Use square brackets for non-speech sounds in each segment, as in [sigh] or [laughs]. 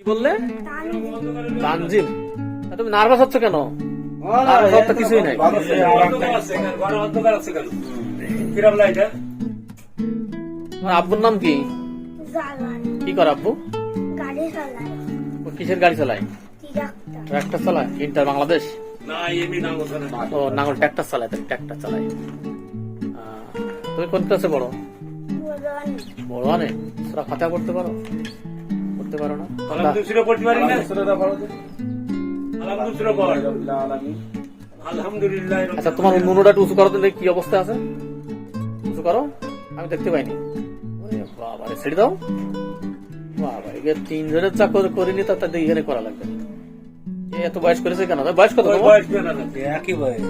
কি বললে? তানজিম। তুমি নার্ভাস হচ্ছ কেন? নার্ভাস হওয়ার তো কিছুই নাই। তোমার আব্বুর নাম কি? কি করে আব্বু? ও কিসের গাড়ি চালায়? ট্রাক্টর। চালায়? ইন্টার বাংলাদেশ। ও নাঙ্গল ট্রাক্টর চালায় তাই ট্রাক্টর চালায়। তুমি কোন ক্লাসে পড়ো? বড় অনেক তোরা খাতা পড়তে পারো? পড়তে পারো না। আলহামদুলিল্লাহ পড়তে পারি না। আলহামদুলিল্লাহ পড়। আলহামদুলিল্লাহ আচ্ছা তোমার নুনুটা একটু উঁচু করো তো কি অবস্থা আছে। উঁচু করো আমি দেখতে পাইনি। ওরে বাবা ছেড়ে দাও। বাবা এগে তিনজনের চা করে করিনি তা তাদের এখানে করা লাগবে এ এত বয়স করেছে কেন? বয়স কত বয়স? একই বয়স।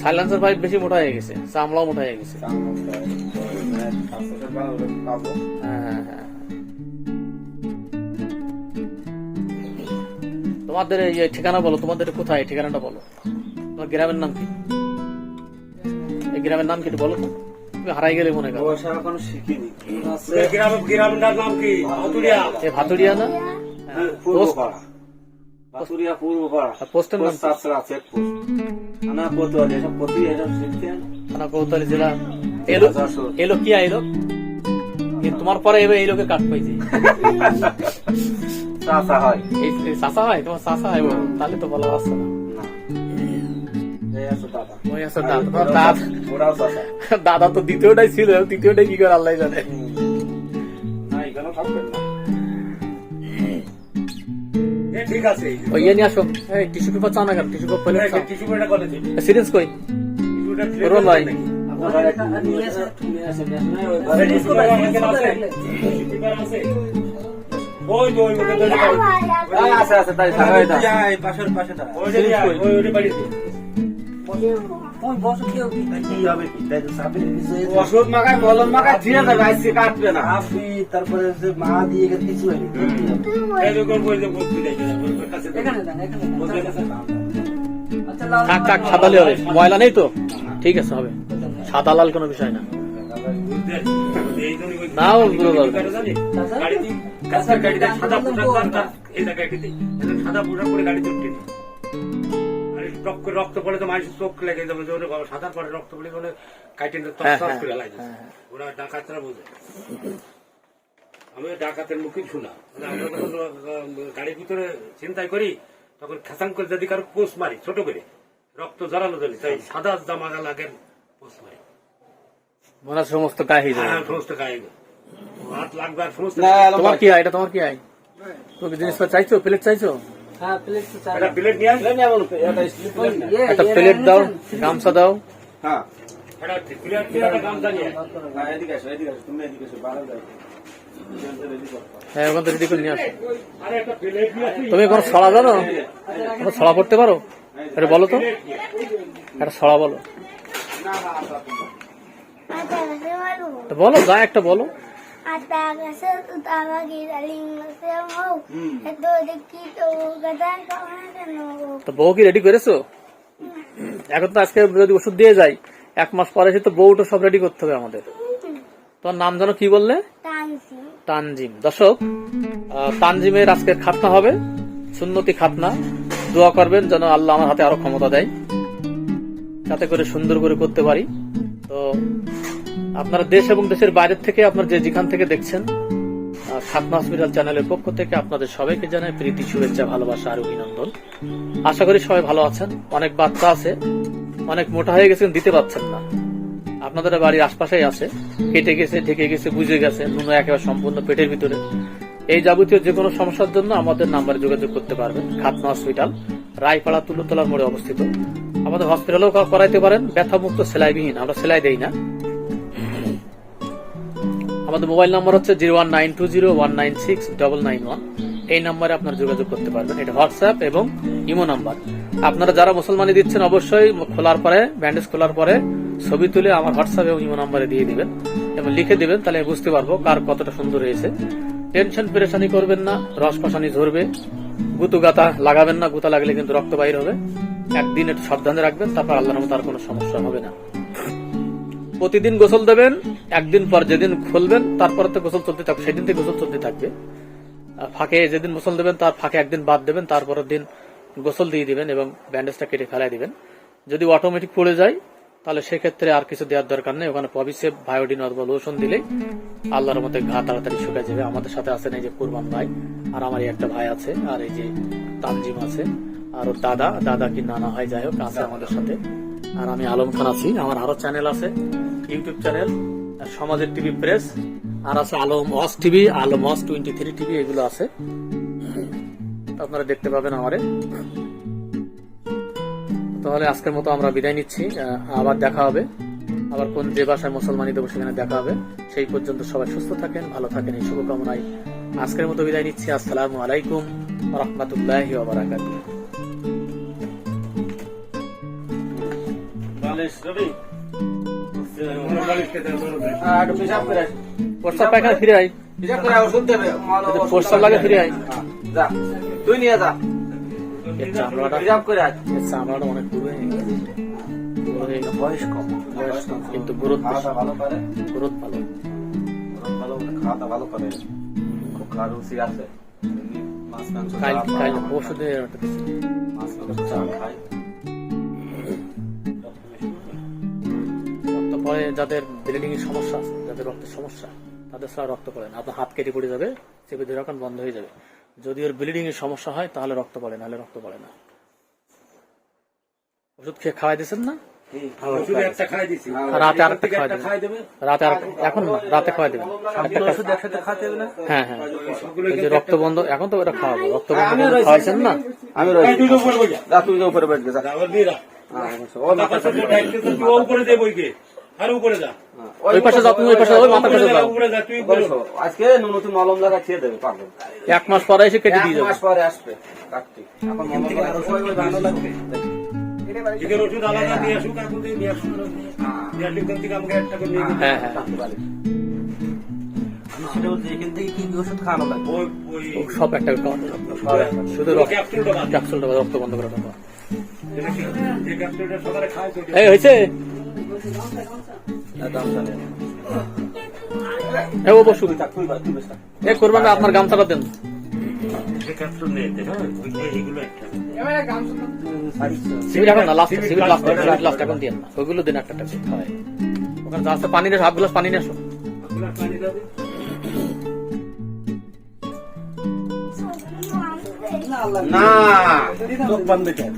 সাইলেন্সার পাইপ বেশি মোটা হয়ে গেছে চামড়াও মোটা হয়ে গেছে। হ্যাঁ, হ্যাঁ, তোমাদের এই ঠিকানা বলো তোমাদের কোথায় ঠিকানাটা বলো। তোমার গ্রামের নাম কি? এই গ্রামের নাম কি বলো তো। তুমি হারাই গেলে মনে করো। নাম কি? এই ভাতুরিয়া না? হ্যাঁ, পূর্বপাড়া। বাসুরিয়া পূর্বপাড়া। পোস্টের নাম কি? চেকপোস্ট। থানা কোতোয়ালি এসব কোথায় এসব শিখছেন থানা কৌতালি জেলা। এলো এলো কি আইলো? তোমার পরে এবার এই লোকের কাট পাইছি। [laughs] চাষা হয়। এই চাষা হয়? তোমার চাষা হয়? তাহলে তো বলা আসছে না। দাদা। তো দ্বিতীয়টাই ছিল। তৃতীয়টাই কি করে আল্লাহ জানে? ঠিক আছে। ওই ইয়ে নিয়ে আসো। এই টিস্যু পেপার চাও না কেন? Tissue paper. সিরিয়াস কই? রোল। হ্যাঁ, আছে আছে তাই পাশের পাশে ওষুধ মাখায় মলম মাখায় আজকে কাটবে না আপনি তারপরে যে মা দিয়ে গেছে কিছু হয়নি। আচ্ছা থাক থাক সাদালে হবে। ময়লা নেই তো? ঠিক আছে হবে। সাদা লাল কোনো বিষয় না। রক্ত পড়ে তো মানুষের চোখ লেগে যাবে সাদা পরে রক্ত পড়ে বলে। হ্যাঁ, হ্যাঁ, ওরা ডাকাতরা বোঝে আমি ডাকাতের মুখে আহ, গাড়ির ভিতরে চিন্তাই করি তখন খেসাং করে যদি কারও পোষ মারি ছোট করে রক্ত জড়ানো জলি তাই সাদা জামা লাগে পোষ মারি মনে হয় সমস্ত গায়ে হয়ে যাবে। সমস্ত গায়ে হাত লাগবে আর সমস্ত তোমার কি হয় এটা তোমার কি হয় তুমি জিনিসটা চাইছো? প্লেট চাইছো? হ্যাঁ প্লেট তো চাই। একটা প্লেট দাও। গামছা দাও। হ্যাঁ। আয়। হ্যাঁ হ্যাঁ ওখান থেকে রেডি করে নিয়ে আসো। আরে একটা প্লেট নিয়ে আসি। তুমি কোনো ছড়া জানো? কোনো ছড়া পড়তে পারো? এটা বলো তো। একটা ছড়া বলো। গাছে মারু তো বলো যা একটা বলো। তো বউ। কি রেডি করেছ? এখন তো আজকে যদি ওষুধ দিয়ে যাই এক মাস পরে এসে তো বউটা সব রেডি করতে হবে আমাদের। তোমার নাম জানো কি বললে? তানজিম। দর্শক তানজিমের আজকের খাতনা হবে। সুন্নতি খাতনা। দোয়া করবেন যেন আল্লাহ আমার হাতে আরও ক্ষমতা দেয়। যাতে করে সুন্দর করে করতে পারি। তো আপনারা দেশ এবং দেশের বাইরের থেকে আপনার যে যেখান থেকে দেখছেন খাতনা হসপিটাল চ্যানেলের পক্ষ থেকে আপনাদের সবাইকে জানাই প্রীতি, শুভেচ্ছা, ভালোবাসা আর অভিনন্দন। আশা করি সবাই ভালো আছেন। অনেক বাচ্চা আছে, অনেক মোটা হয়ে গেছেন, দিতে পারছেন না। আপনাদের বাড়ির আশপাশেই আছে। কেটে গেছে, ঢেকে গেছে, বুঝে গেছে, নুন একেবারে সম্পূর্ণ পেটের ভিতরে। এই যাবতীয় যে কোনো সমস্যার জন্য আমাদের নাম্বারে যোগাযোগ করতে পারবেন। খাতনা হসপিটাল, রায়পাড়া তুলোতলার মোড়ে অবস্থিত। আমাদের হসপিটালেও করাইতে পারেন। ব্যথামুক্ত সেলাইবিহীন, আমরা সেলাই দেই না। আমাদের মোবাইল নাম্বার হচ্ছে zero one nine two zero one nine six double nine one. এই নাম্বারে আপনারা যোগাযোগ করতে পারবেন। এটা হোয়াটসঅ্যাপ এবং ইমো নাম্বার। আপনারা যারা মুসলমানি দিচ্ছেন, অবশ্যই খোলার পরে, ব্যান্ডেজ খোলার পরে ছবি তুলে আমার হোয়াটসঅ্যাপ এবং ইমো নাম্বারে দিয়ে দিবেন এবং লিখে দিবেন, তাহলে বুঝতে পারব কার কতটা সুন্দর হয়েছে। টেনশন, পেরেশানি করবেন না, রস কষানি ঝরবে। গুতু গাতা লাগাবেন না, গুতা লাগলে কিন্তু রক্ত বাইর হবে। একদিন একটু সাবধানে রাখবেন, তারপর আল্লাহর মতো আর কোনো সমস্যা হবে না। প্রতিদিন গোসল দেবেন, একদিন পর যেদিন খুলবেন, তারপর তো গোসল চলতে থাকবে, সেদিন থেকে গোসল চলতে থাকবে। ফাঁকে যেদিন গোসল দেবেন, তার ফাঁকে একদিন বাদ দেবেন, তারপরের দিন গোসল দিয়ে দিবেন এবং ব্যান্ডেজটা কেটে ফেলাই দিবেন। যদি অটোমেটিক পড়ে যায়, তাহলে সেক্ষেত্রে আর কিছু দেওয়ার দরকার নেই। ওখানে পবিসেভ ভায়োডিন অথবা লোশন দিলে আল্লাহর মতে ঘা তাড়াতাড়ি শুকায় যাবে। আমাদের সাথে আছেন এই যে কুরবান ভাই, আর আমার একটা ভাই আছে, আর এই যে তানজিম আছে, আর ওর দাদা দাদা কি নানা হয়, যাই হোক, আছে আমাদের সাথে। আর আমি আলম খান আছি, আমার আরও চ্যানেল আছে। ইউটিউব চ্যানেল সমাজের টিভি প্রেস, আর আছে আলম অস টিভি, আলম অস টোয়েন্টি থ্রি টিভি, এগুলো আছে। আপনারা দেখতে পাবেন আমারে। তাহলে আজকের মতো আমরা বিদায় নিচ্ছি। আবার দেখা হবে। আবার কোন যে বাসায় মুসলমানি দেবো সেখানে দেখা হবে। সেই পর্যন্ত সবাই সুস্থ থাকেন, ভালো থাকেন, এই শুভকামনায় আজকের মতো বিদায় নিচ্ছি। আসসালামু আলাইকুম রহমতুল্লাহ বারাকাতুহ। বালিশ রবি। প্রস্তাব পায়খানা ফিরে আয়। প্রস্তাব লাগে ফিরে আয়। যা তুই নিয়ে যা চামড়াটা অনেক পুরো পুরো। বয়স কম, বয়স কিন্তু গ্রোথ ভালো করে গ্রোথ ভালো। ভালো খাওয়াটা ভালো করে খুব খাওয়া। পরশু দিন মাছ মাংস খাই। রক্ত যাদের ব্লিডিং এর সমস্যা আছে যাদের রক্তের সমস্যা তাদের ছাড়া রক্ত পড়ে না। আপনার হাত কেটে পড়ে যাবে চেপে ধরে রাখুন বন্ধ হয়ে যাবে। যদি ওর ব্লিডিং এর সমস্যা হয় তাহলে রক্ত পড়ে নাহলে রক্ত পড়ে না। ওষুধ খেয়ে খাওয়াই দিয়েছেন না? রাতে আরেকটা খাওয়াই একটা দেবেন। খাই দেবে রাতে আর এখন না রাতে খাওয়াই দেবেন। সবগুলো ওষুধ একসাথে খাতে হবে না? হ্যাঁ হ্যাঁ। যে রক্ত বন্ধ এখন তো ওটা খাওয়াবো। রক্ত বন্ধ। খাওয়াইছেন না? আমি এই রয়েছি উপরে বই যা। যা তুই যে উপরে বেঠ গে যা। আবার দিয়ে রাখ। হ্যাঁ, ও টাকা মাথা সহ্য দায়িত্ব তো তুই ও উপরে দে বইকে। আর উপরে যা। ওই পাশে যাও তুমি ওই পাশে ওই মাথা কাছে যাও। উপরে যা, তুই উপরে যা। বসো। আজকে নতুন মলম লাগা খেয়ে দেবে পাগল। এক মাস পরে এসে কেটে দিয়ে এক যাবে। মাস পরে আসবে কার্তিক এখন মলম লাগা ওই ওই ভালো লাগবে। এদের ওষুধ আলাদা নিয়ে আসুক, এখন থেকে নিয়ে আসুক। নিয়ে আসলে ওখান থেকে আমাকে একটা করে নিয়ে হ্যাঁ হ্যাঁ। ও সব একটা শুধু ক্যাপসুলটা রক্ত বন্ধ করে দেবো। এই হয়েছে? এ ও এ করবেন না আপনার গামছাটা দেন। ওইগুলো একটা ওখানে পানি নিয়ে হাফ গ্লাস পানি নিয়ে আসো। না চোখ বন্ধ কর।